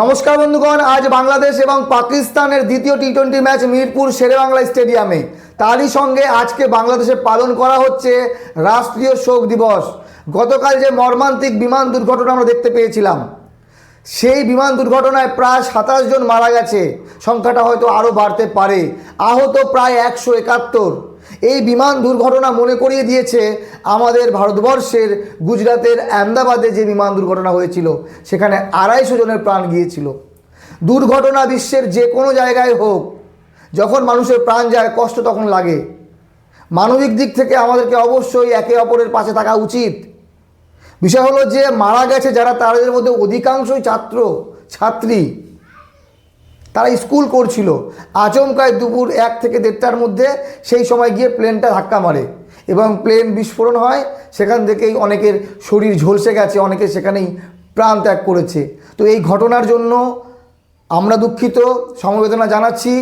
নমস্কার বন্ধুগণ, আজ বাংলাদেশ এবং পাকিস্তানের দ্বিতীয় T twenty match Mirpur Sher e Bangla স্টেডিয়ামে। তারই সঙ্গে আজকে বাংলাদেশে পালন করা হচ্ছে রাষ্ট্রীয় শোক দিবস। গতকাল যে মর্মান্তিক বিমান দুর্ঘটনা আমরা দেখতে পেয়েছিলাম, সেই বিমান দুর্ঘটনায় প্রায় সাতাশ জন মারা গেছে। সংখ্যাটা হয়তো আরও বাড়তে পারে। আহত প্রায় একশো একাত্তর। এই বিমান দুর্ঘটনা মনে করিয়ে দিয়েছে আমাদের ভারতবর্ষের গুজরাতের আহমেদাবাদে যে বিমান দুর্ঘটনা হয়েছিল, সেখানে আড়াইশো জনের প্রাণ গিয়েছিল। দুর্ঘটনা বিশ্বের যে কোনো জায়গায় হোক, যখন মানুষের প্রাণ যায়, কষ্ট তখন লাগে। মানবিক দিক থেকে আমাদেরকে অবশ্যই একে অপরের পাশে থাকা উচিত। বিষয় হলো যে, মারা গেছে যারা, তাদের মধ্যে অধিকাংশই ছাত্র, ছাত্রী। তারা স্কুল করছিল। আচমকায় দুপুর এক থেকে দেড়টার মধ্যে সেই সময় গিয়ে প্লেনটা ধাক্কা মারে এবং প্লেন বিস্ফোরণ হয়। সেখান থেকেই অনেকের শরীর ঝলসে গেছে, অনেকে সেখানেই প্রাণ ত্যাগ করেছে। তো এই ঘটনার জন্য আমরা দুঃখিত। সমবেদনা জানাচ্ছি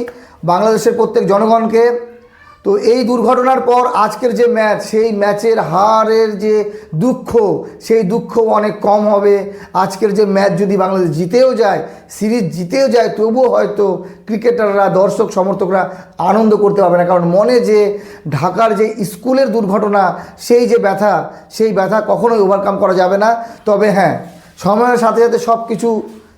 বাংলাদেশের প্রত্যেক জনগণকে। তো এই দুর্ঘটনার পর আজকের যে ম্যাচ, সেই ম্যাচের হারের যে দুঃখ, সেই দুঃখ অনেক কম হবে। আজকের যে ম্যাচ যদি বাংলাদেশ জিতেও যায়, সিরিজ জিতেও যায়, তবুও হয়তো ক্রিকেটাররা, দর্শক, সমর্থকরা আনন্দ করতে পারবে না। কারণ মনে যে ঢাকার যে স্কুলের দুর্ঘটনা, সেই যে ব্যথা, সেই ব্যথা কখনোই ওভারকাম করা যাবে না। তবে হ্যাঁ সময়ের সাথে সাথে সব কিছু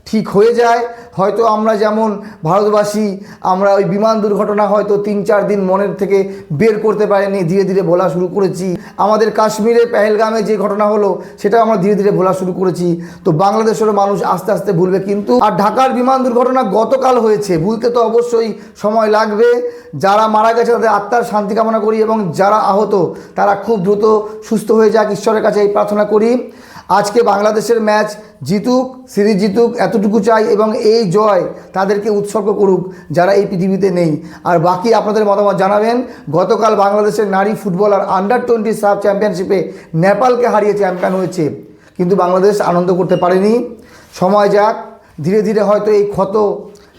ঠিক হয়ে যায়। হয়তো আমরা যেমন ভারতবাসী, আমরা ওই বিমান দুর্ঘটনা হয়তো তিন চার দিন মনের থেকে বের করতে পারিনি, ধীরে ধীরে ভোলা শুরু করেছি। আমাদের কাশ্মীরে পেহেলগামে যে ঘটনা হলো, সেটাও আমরা ধীরে ধীরে ভোলা শুরু করেছি। তো বাংলাদেশেরও মানুষ আস্তে আস্তে ভুলবে। কিন্তু আর ঢাকার বিমান দুর্ঘটনা গতকাল হয়েছে, ভুলতে তো অবশ্যই সময় লাগবে। যারা মারা গেছে, তাদের আত্মার শান্তি কামনা করি এবং যারা আহত, তারা খুব দ্রুত সুস্থ হয়ে যাক। ঈশ্বরের কাছে এই প্রার্থনা করি। আজকে বাংলাদেশের ম্যাচ জিতুক, সিরিজ জিতুক, এতটুকু চাই এবং এই জয় তাদেরকে উৎসর্গ করুক যারা এই পৃথিবীতে নেই। আর বাকি আপনাদের মতামত জানাবেন, গতকাল বাংলাদেশের নারী ফুটবলার আন্ডার টোয়েন্টি সাব চ্যাম্পিয়নশিপে নেপালকে হারিয়ে চ্যাম্পিয়ন হয়েছে। কিন্তু বাংলাদেশ আনন্দ করতে পারেনি। সময় যাক, ধীরে ধীরে হয়তো এই ক্ষত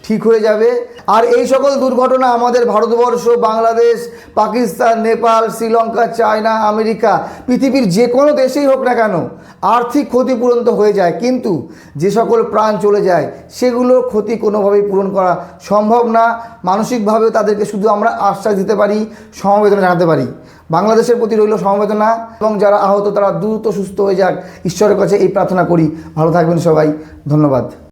ঠিক হয়ে যাবে। আর এই সকল দুর্ঘটনা আমাদের ভারতবর্ষ, বাংলাদেশ, পাকিস্তান, নেপাল, শ্রীলঙ্কা, চায়না, আমেরিকা, পৃথিবীর যে কোনো দেশেই হোক না কেন আর্থিক ক্ষতিপূরণ তো হয়ে যায়। কিন্তু যে সকল প্রাণ চলে যায় সেগুলোর ক্ষতি কোনোভাবেই পূরণ করা সম্ভব না। মানসিকভাবে তাদেরকে শুধু আমরা আশ্বাস দিতে পারি, সমবেদনা জানাতে পারি। বাংলাদেশের প্রতি রইল সমবেদনা এবং যারা আহত, তারা দ্রুত সুস্থ হয়ে যাক। ঈশ্বরের কাছে এই প্রার্থনা করি। ভালো থাকবেন সবাই। ধন্যবাদ।